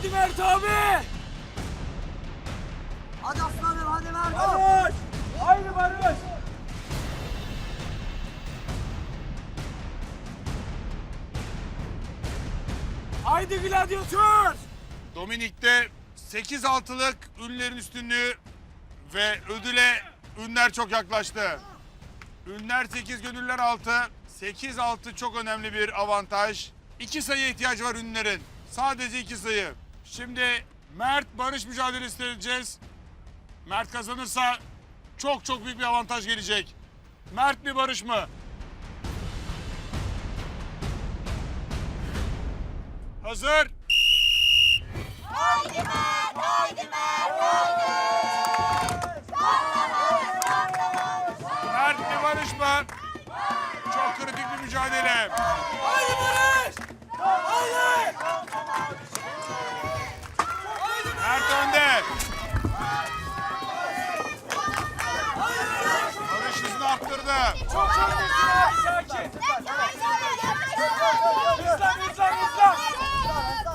Haydi Mert abi. Hadi aslanım hadi Mert. Barış. Haydi Barış. Haydi gladyatör. Dominik'te 8 altılık ünlerin üstünlüğü ve ödüle ünler çok yaklaştı. Ünler 8, gönüller 6. 8-6 çok önemli bir avantaj. İki sayıya ihtiyacı var ünlerin. Sadece iki sayı. Şimdi Mert Barış mücadelesi edeceğiz. Mert kazanırsa çok çok büyük bir avantaj gelecek. Mert mi Barış mı? Hazır. Mert mi Barış mı? Çok kritik bir mücadele. Haydi Barış. Haydi. Mert önde. Barış hızını arttırdı. Çok hızlı. Sakin. Hızlan hızlan hızlan.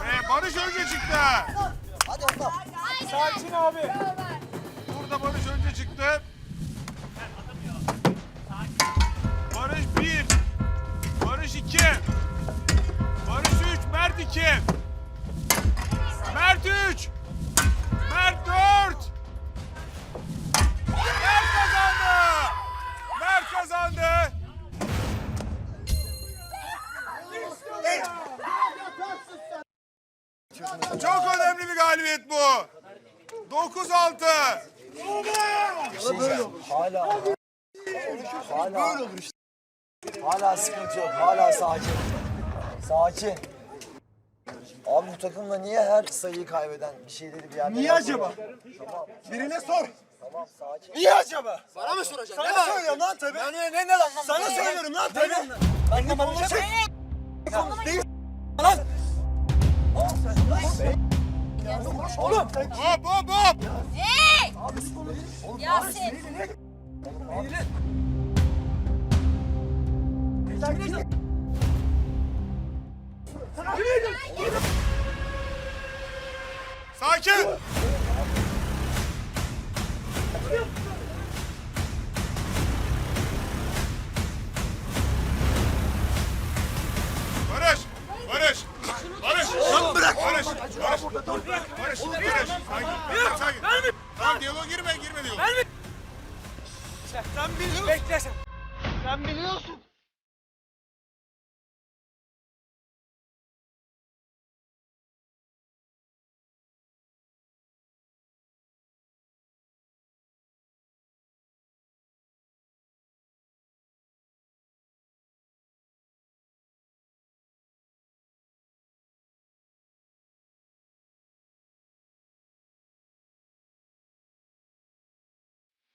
Ve Barış önce çıktı. Hadi. Sakin abi. Burada Barış önce çıktı. Çok önemli bir galibiyet bu. 9-6. Hala. Hala. Böyle olur işte. Hala sıkıntı yok. Hala sakin. Sakin. Abi bu takımda niye her sayıyı kaybeden bir şeyleri bir yerde Niye acaba? Birine sor. Tamam sakin. Niye acaba? Bana mı soracaksın? Sana söylüyorum lan tabii. Ne ne ne lan? Sana söylüyorum lan tabii. Ben de bana şey. Oğlum. Hop hop hop. Hey! Yasin. Sakin. Sen bil. Bekle sen. Sen biliyorsun.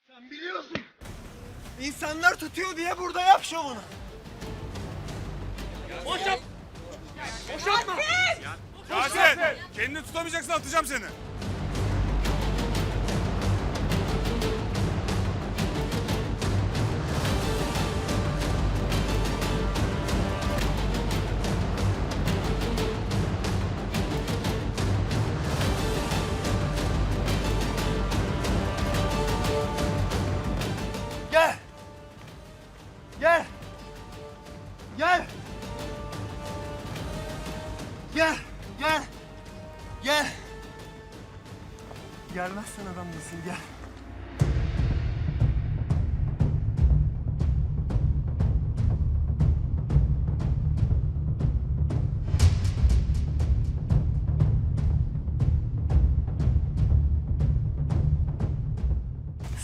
Sen biliyorsun. İnsanlar tutuyor diye burada yap şovunu. Yasin. Kendini tutamayacaksın atacağım seni. Gel. Gel. Gel. Gelmezsen adam değilsin gel.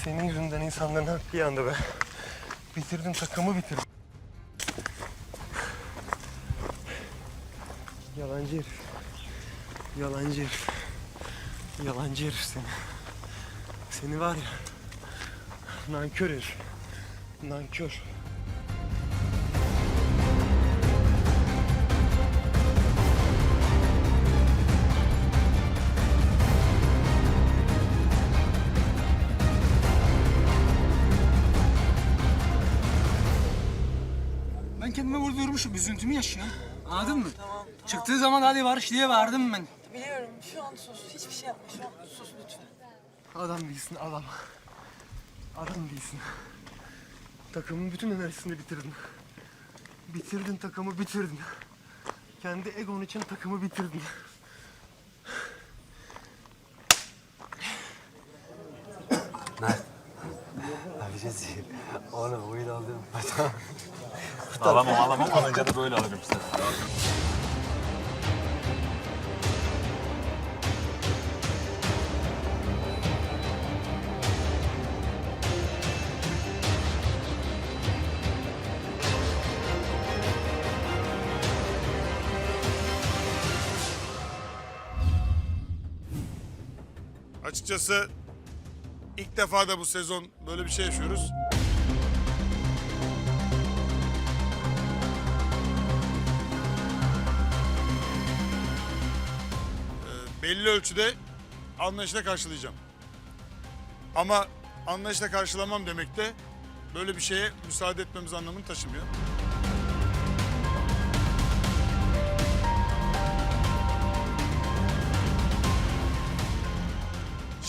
Senin yüzünden insanların hakkı yandı be. Bitirdin takımı bitirdin. Yalancı herif. Yalancı herif. Yalancı herif seni. Seni var ya. Nankör herif. Nankör. Ben kendime burada durmuşum. Üzüntümü yaşıyorum. Anladın mı? Çıktığı zaman hadi Barış diye bağırdım ben. Biliyorum. Şu an sus. Hiçbir şey yapma. Şu an sus lütfen. Adam değilsin adam. Adam değilsin. Takımın bütün enerjisini bitirdin. Bitirdin takımı bitirdin. Kendi egon için takımı bitirdin. Abicez Oğlum oyun aldım. Alamam alamam alınca da böyle alırım işte. Açıkçası ilk defa da bu sezon böyle bir şey yaşıyoruz. Ee, belli ölçüde anlayışla karşılayacağım. Ama anlayışla karşılamam demek de böyle bir şeye müsaade etmemiz anlamını taşımıyor.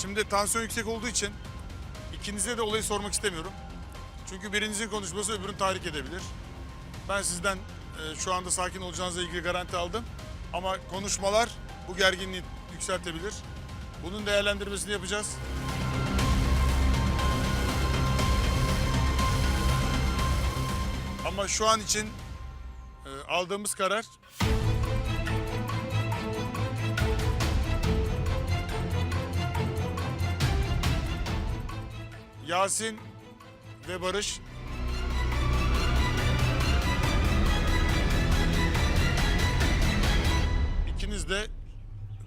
Şimdi tansiyon yüksek olduğu için ikinize de olayı sormak istemiyorum. Çünkü birinizin konuşması öbürünü tahrik edebilir. Ben sizden e, şu anda sakin olacağınızla ilgili garanti aldım. Ama konuşmalar bu gerginliği yükseltebilir. Bunun değerlendirmesini yapacağız. Ama şu an için e, aldığımız karar Yasin ve Barış ikiniz de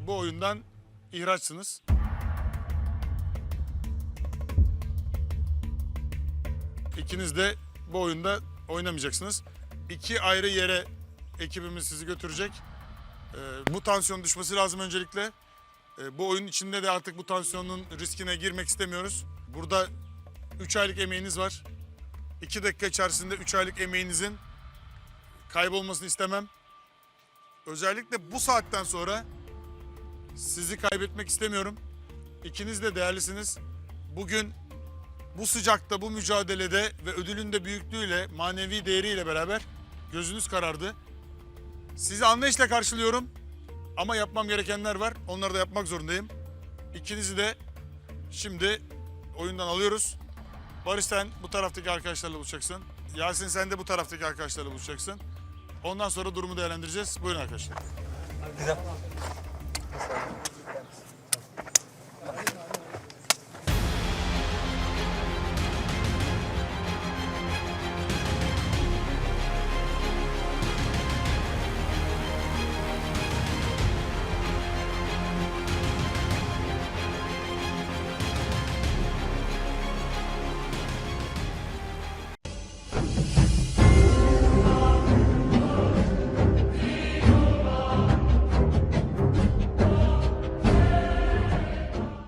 bu oyundan ihraçsınız. İkiniz de bu oyunda oynamayacaksınız. İki ayrı yere ekibimiz sizi götürecek. Ee, bu tansiyon düşmesi lazım öncelikle. Ee, bu oyun içinde de artık bu tansiyonun riskine girmek istemiyoruz. Burada 3 aylık emeğiniz var. 2 dakika içerisinde 3 aylık emeğinizin kaybolmasını istemem. Özellikle bu saatten sonra sizi kaybetmek istemiyorum. İkiniz de değerlisiniz. Bugün bu sıcakta, bu mücadelede ve ödülün de büyüklüğüyle, manevi değeriyle beraber gözünüz karardı. Sizi anlayışla karşılıyorum. Ama yapmam gerekenler var. Onları da yapmak zorundayım. İkinizi de şimdi oyundan alıyoruz. Barış sen bu taraftaki arkadaşlarla buluşacaksın. Yasin sen de bu taraftaki arkadaşlarla buluşacaksın. Ondan sonra durumu değerlendireceğiz. Buyurun arkadaşlar.